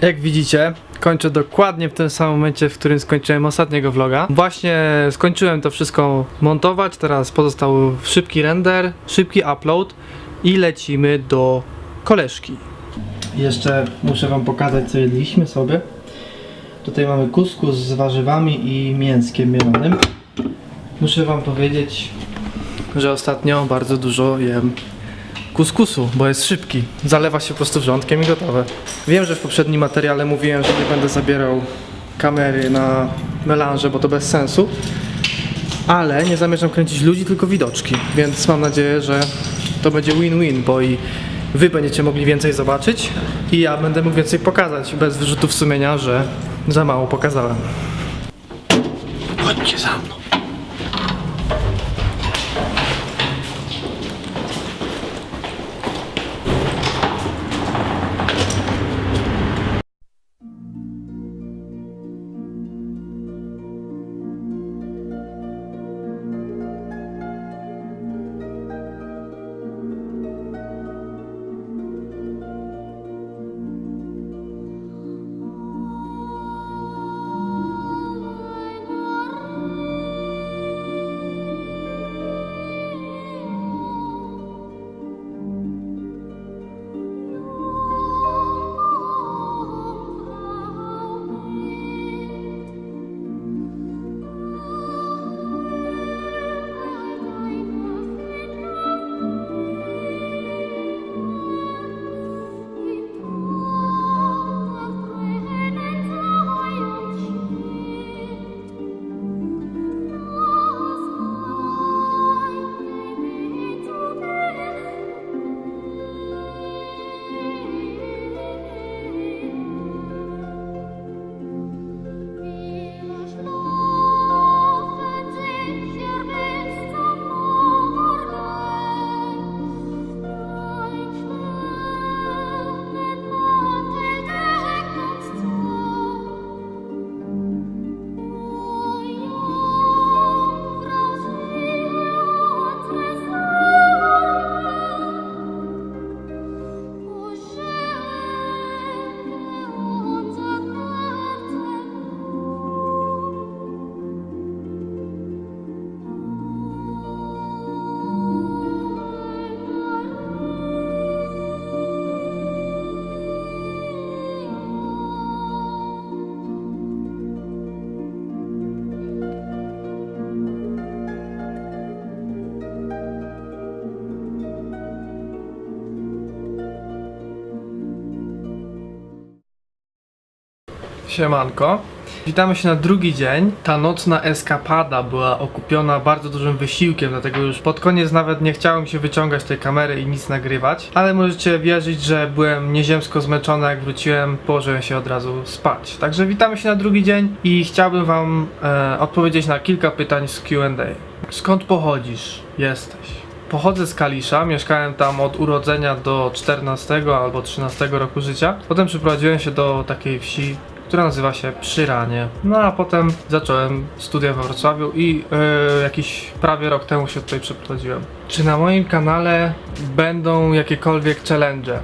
Jak widzicie, kończę dokładnie w tym samym momencie, w którym skończyłem ostatniego vloga. Właśnie skończyłem to wszystko montować, teraz pozostał szybki render, szybki upload i lecimy do koleżki. Jeszcze muszę wam pokazać co jedliśmy sobie. Tutaj mamy kuskus z warzywami i mięskiem mielonym. Muszę wam powiedzieć, że ostatnio bardzo dużo jem kuskusu, bo jest szybki. Zalewa się po prostu wrzątkiem i gotowe. Wiem, że w poprzednim materiale mówiłem, że nie będę zabierał kamery na melanże, bo to bez sensu. Ale nie zamierzam kręcić ludzi, tylko widoczki. Więc mam nadzieję, że to będzie win-win, bo i wy będziecie mogli więcej zobaczyć i ja będę mógł więcej pokazać, bez wyrzutów sumienia, że za mało pokazałem. Chodźcie za mną. Siemanko. Witamy się na drugi dzień. Ta nocna eskapada była okupiona bardzo dużym wysiłkiem, dlatego już pod koniec nawet nie chciałem się wyciągać tej kamery i nic nagrywać. Ale możecie wierzyć, że byłem nieziemsko zmęczony, jak wróciłem, położyłem się od razu spać. Także witamy się na drugi dzień i chciałbym wam e, odpowiedzieć na kilka pytań z Q&A. Skąd pochodzisz? Jesteś. Pochodzę z Kalisza, mieszkałem tam od urodzenia do 14 albo 13 roku życia. Potem przyprowadziłem się do takiej wsi, która nazywa się Przyranie. No a potem zacząłem studia we Wrocławiu i yy, jakiś prawie rok temu się tutaj przeprowadziłem. Czy na moim kanale będą jakiekolwiek challenge?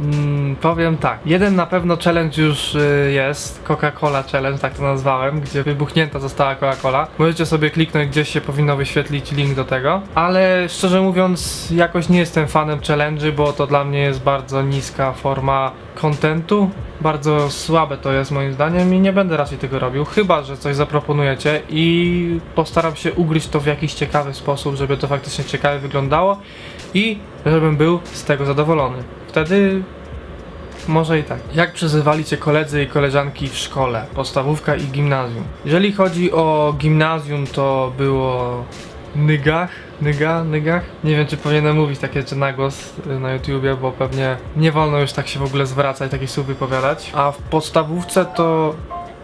Mm, powiem tak, jeden na pewno challenge już y, jest, Coca-Cola Challenge, tak to nazwałem, gdzie wybuchnięta została Coca-Cola. Możecie sobie kliknąć, gdzieś się powinno wyświetlić link do tego, ale szczerze mówiąc jakoś nie jestem fanem challenge'y, bo to dla mnie jest bardzo niska forma kontentu, bardzo słabe to jest moim zdaniem i nie będę raczej tego robił, chyba że coś zaproponujecie i postaram się ugryźć to w jakiś ciekawy sposób, żeby to faktycznie ciekawie wyglądało i żebym był z tego zadowolony. Wtedy może i tak. Jak przezywali cię koledzy i koleżanki w szkole, podstawówka i gimnazjum? Jeżeli chodzi o gimnazjum, to było nygach, nyga, nygach. Nie wiem, czy powinienem mówić takie rzeczy na głos y, na YouTubie, bo pewnie nie wolno już tak się w ogóle zwracać, takich słów wypowiadać. A w podstawówce to...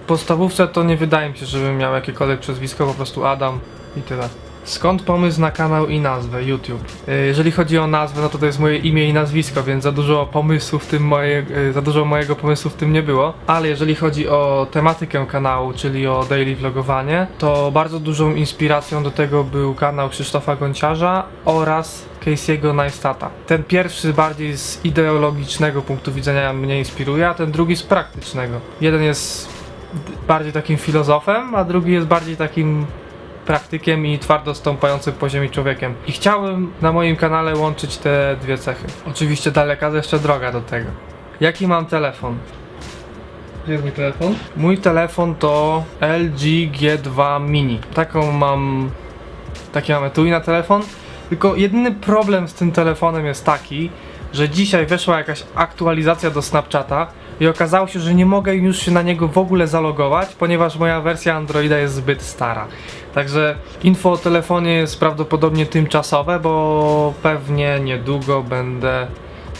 W podstawówce to nie wydaje mi się, żebym miał jakiekolwiek przezwisko, po prostu Adam i tyle. Skąd pomysł na kanał i nazwę YouTube? Y, Jeżeli chodzi o nazwę, no to to jest moje imię i nazwisko, więc za dużo pomysłu w tym moje, y, za dużo mojego pomysłu w tym nie było. Ale jeżeli chodzi o tematykę kanału, czyli o daily vlogowanie, to bardzo dużą inspiracją do tego był kanał Krzysztofa Gonciarza oraz Casey'ego Neistata. Ten pierwszy bardziej z ideologicznego punktu widzenia mnie inspiruje, a ten drugi z praktycznego. Jeden jest bardziej takim filozofem, a drugi jest bardziej takim praktykiem i twardo stąpającym po ziemi człowiekiem. I chciałem na moim kanale łączyć te dwie cechy. Oczywiście daleka jeszcze droga do tego. Jaki mam telefon? Gdzie jest mój telefon? Mój telefon to LG G2 Mini. Taką mam. Taki mamy tu i na telefon. Tylko jedyny problem z tym telefonem jest taki, że dzisiaj weszła jakaś aktualizacja do Snapchata i okazało się, że nie mogę już się na niego w ogóle zalogować, ponieważ moja wersja Androida jest zbyt stara. Także info o telefonie jest prawdopodobnie tymczasowe, bo pewnie niedługo będę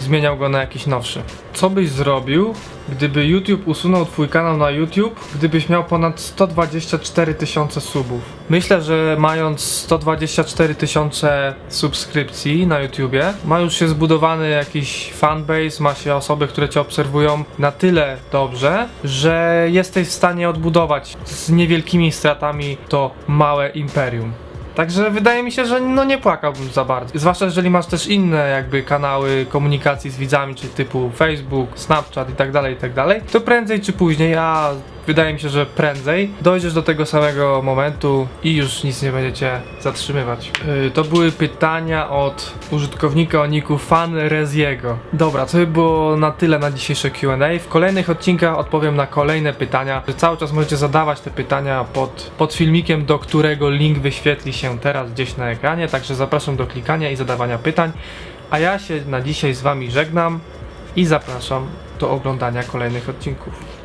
zmieniał go na jakiś nowszy. Co byś zrobił, gdyby YouTube usunął twój kanał na YouTube, gdybyś miał ponad 124 tysiące subów? Myślę, że mając 124 tysiące subskrypcji na YouTubie, ma już się zbudowany jakiś fanbase, ma się osoby, które cię obserwują na tyle dobrze, że jesteś w stanie odbudować z niewielkimi stratami to małe imperium. Także wydaje mi się, że no nie płakałbym za bardzo. Zwłaszcza jeżeli masz też inne jakby kanały komunikacji z widzami, czyli typu Facebook, Snapchat i tak dalej, i tak dalej, to prędzej czy później, a wydaje mi się, że prędzej dojdziesz do tego samego momentu i już nic nie będziecie zatrzymywać. Yy, to były pytania od użytkownika o niku FanReziego. Dobra, to by było na tyle na dzisiejsze Q&A. W kolejnych odcinkach odpowiem na kolejne pytania. Cały czas możecie zadawać te pytania pod, pod filmikiem, do którego link wyświetli się teraz gdzieś na ekranie, także zapraszam do klikania i zadawania pytań. A ja się na dzisiaj z wami żegnam i zapraszam do oglądania kolejnych odcinków.